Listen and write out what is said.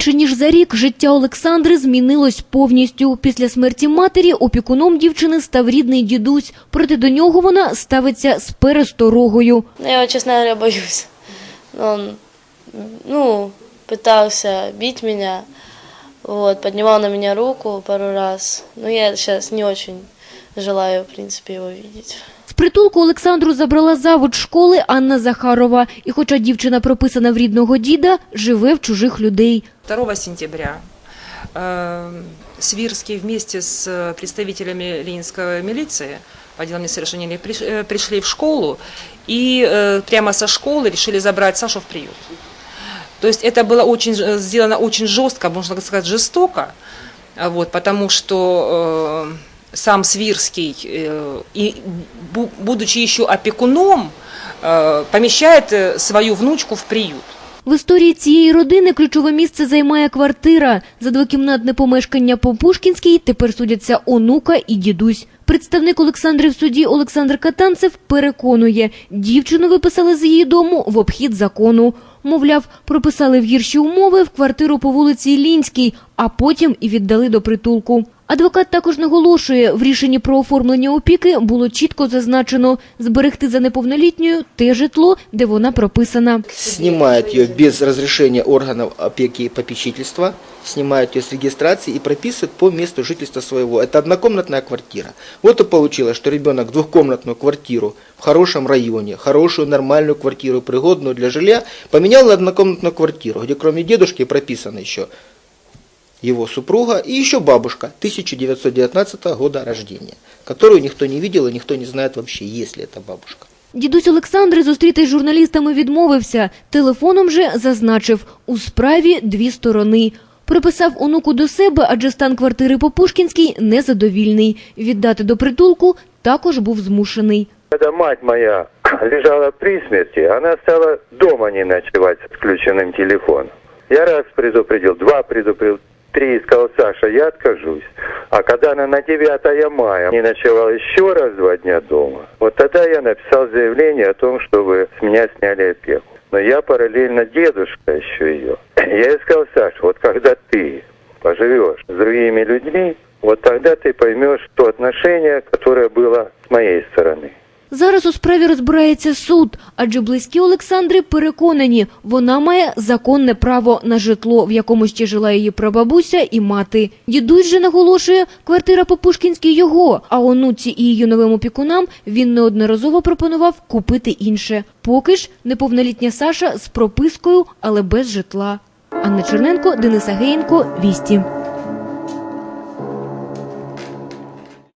Менше ніж за рік життя Олександри змінилось повністю. Після смерті матері опікуном дівчини став рідний дідусь. Проте до нього вона ставиться з пересторогою. Ну, Я его, честно говоря, боюсь. Он, ну, пытался бить меня, вот, поднимал на меня руку пару раз. Но я сейчас не очень желаю, в принципе, его видеть З притулку Олександру забрала завуч школи Анна Захарова. І хоча дівчина прописана в рідного діда, живе в чужих людей. 2 сентября э, Свирский вместе с э, представителями Ленинской милиции по делам несовершеннолетних приш- э, пришли в школу и э, прямо со школы решили забрать Сашу в приют. То есть это было очень, ж- сделано очень жестко, можно сказать, жестоко, а вот, потому что э, сам Свирский, э, и, бу- будучи еще опекуном, э, помещает э, свою внучку в приют. В історії цієї родини ключове місце займає квартира. За двокімнатне помешкання по Пушкінській тепер судяться онука і дідусь. Представник Олександри в суді Олександр Катанцев переконує, дівчину виписали з її дому в обхід закону. Мовляв, прописали в гірші умови в квартиру по вулиці Лінській, а потім і віддали до притулку. Адвокат також наголошує, в рішенні про оформлення опіки було чітко зазначено зберегти за неповнолітньою те житло, де вона прописана. снимают ее без разрешения органов опеки и попечительства, снимают ее с регистрации и прописывают по месту жительства своего. Это однокомнатная квартира. Вот и получилось, что ребенок двухкомнатную квартиру в хорошем районе, хорошую нормальную квартиру, пригодную для жилья, поменял на однокомнатную квартиру, где кроме дедушки прописано еще его супруга и еще бабушка 1919 года рождения, которую никто не видел и никто не знает вообще, есть ли это бабушка. Дідусь Олександри зустрітись з журналістами відмовився. Телефоном же зазначив, у справі дві сторони. Приписав онуку до себе, адже стан квартири по Пушкінській незадовільний. Віддати до притулку також був змушений. Когда мать моя лежала при смерти, она стала дома не ночевать с включенным телефоном. Я раз предупредил, два предупредил, три сказал, Саша, я откажусь. А когда она на 9 мая не ночевала еще раз два дня дома, вот тогда я написал заявление о том, чтобы с меня сняли опеку. Но я параллельно дедушка еще ее. Я ей сказал, Саша, вот когда ты поживешь с другими людьми, вот тогда ты поймешь то отношение, которое было с моей стороны. Зараз у справі розбирається суд, адже близькі Олександри переконані, вона має законне право на житло, в якому ще жила її прабабуся і мати. Дідусь же наголошує, квартира по Пушкінській його, а онуці і її новим опікунам він неодноразово пропонував купити інше. Поки ж неповнолітня Саша з пропискою, але без житла. Анна Черненко, Денис Агеєнко, Вісті.